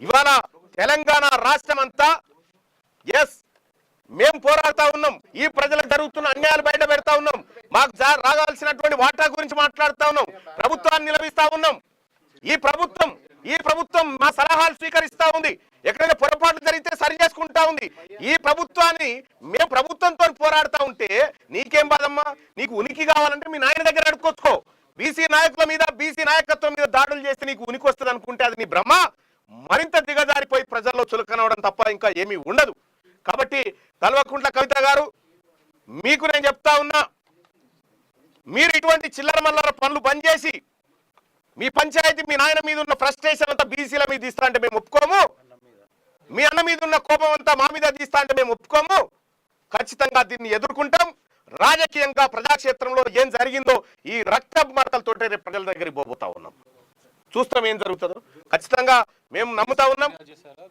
ఇవాళ తెలంగాణ రాష్ట్రం అంతా ఎస్ మేము పోరాడుతా ఉన్నాం. ఈ ప్రజలకు జరుగుతున్న అన్యాయాలు బయట పెడతా ఉన్నాం. మాకు రాగాల్సినటువంటి వాటా గురించి మాట్లాడుతా ఉన్నాం. ప్రభుత్వాన్ని నిలబిస్తా ఉన్నాం. ఈ ప్రభుత్వం ఈ ప్రభుత్వం మా సలహాలు స్వీకరిస్తా ఉంది. ఎక్కడైనా పొరపాట్లు జరిగితే సరి చేసుకుంటా ఉంది. ఈ ప్రభుత్వాన్ని మేము ప్రభుత్వంతో పోరాడుతా ఉంటే నీకేం బాధమ్మా? నీకు ఉనికి కావాలంటే మీ నాయన దగ్గర అడుక్కొచ్చుకో బీసీ నాయకుల మీద బీసీ నాయకత్వం మీద దాడులు చేస్తే నీకు ఉనికి వస్తుంది అనుకుంటే అది నీ బ్రహ్మ మరింత దిగజారిపోయి ప్రజల్లో చులకనవడం తప్ప ఇంకా ఏమీ ఉండదు. కాబట్టి కల్వకుంట్ల కవిత గారు మీకు నేను చెప్తా ఉన్నా మీరు ఇటువంటి చిల్లర మల్లర పనులు బంద్ చేసి మీ పంచాయతీ మీ నాయన మీద ఉన్న ఫ్రస్ట్రేషన్ అంతా బీసీల మీద తీస్తా అంటే మేము ఒప్పుకోము. మీ అన్న మీద ఉన్న కోపం అంతా మా మీద తీస్తా అంటే మేము ఒప్పుకోము. ఖచ్చితంగా దీన్ని ఎదుర్కొంటాం. రాజకీయంగా ప్రజాక్షేత్రంలో ఏం జరిగిందో ఈ రక్త మడతలతోటే రేపు ప్రజల దగ్గరికి పోబోతా ఉన్నాం. చూస్తాం ఏం జరుగుతుందో. ఖచ్చితంగా మేము నమ్ముతా ఉన్నాం.